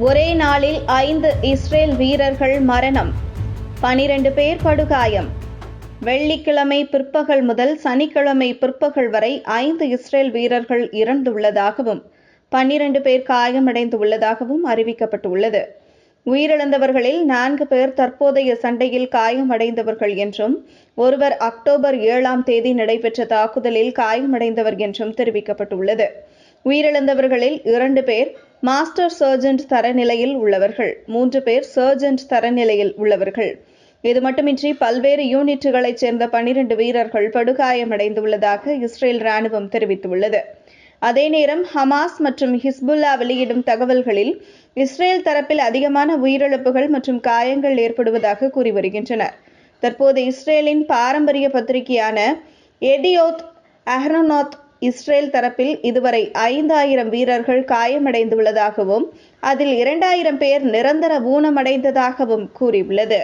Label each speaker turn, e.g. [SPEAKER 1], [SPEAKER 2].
[SPEAKER 1] ஒரே நாளில் ஐந்து இஸ்ரேல் வீரர்கள் மரணம். பனிரெண்டு பேர் படுகாயம். வெள்ளிக்கிழமை பிற்பகல் முதல் சனிக்கிழமை பிற்பகல் வரை ஐந்து இஸ்ரேல் வீரர்கள் இறந்துள்ளதாகவும் பன்னிரண்டு பேர் காயமடைந்து உள்ளதாகவும் அறிவிக்கப்பட்டுள்ளது. உயிரிழந்தவர்களில் நான்கு பேர் தற்போதைய சண்டையில் காயமடைந்தவர்கள் என்றும் ஒருவர் அக்டோபர் ஏழாம் தேதி நடைபெற்ற தாக்குதலில் காயமடைந்தவர் என்றும் தெரிவிக்கப்பட்டுள்ளது. உயிரிழந்தவர்களில் இரண்டு பேர் மாஸ்டர் சர்ஜன்ட் தரநிலையில் உள்ளவர்கள். மூன்று பேர் சர்ஜன்ட் தரநிலையில் உள்ளவர்கள். இது மட்டுமின்றி பல்வேறு யூனிட்டுகளைச் சேர்ந்த பனிரெண்டு வீரர்கள் படுகாயமடைந்துள்ளதாக இஸ்ரேல் ராணுவம் தெரிவித்துள்ளது. அதே நேரம் ஹமாஸ் மற்றும் ஹிஸ்புல்லா வெளியிடும் தகவல்களில் இஸ்ரேல் தரப்பில் அதிகமான உயிரிழப்புகள் மற்றும் காயங்கள் ஏற்படுவதாக கூறி வருகின்றனர் தற்போது இஸ்ரேலின் பாரம்பரிய பத்திரிகையான எடியோத் அஹ்ரோனாத் இஸ்ரேல் தரப்பில் இதுவரை ஐந்தாயிரம் வீரர்கள் காயமடைந்துள்ளதாகவும் அதில் இரண்டாயிரம் பேர் நிரந்தர ஊனமடைந்ததாகவும் கூறியுள்ளது.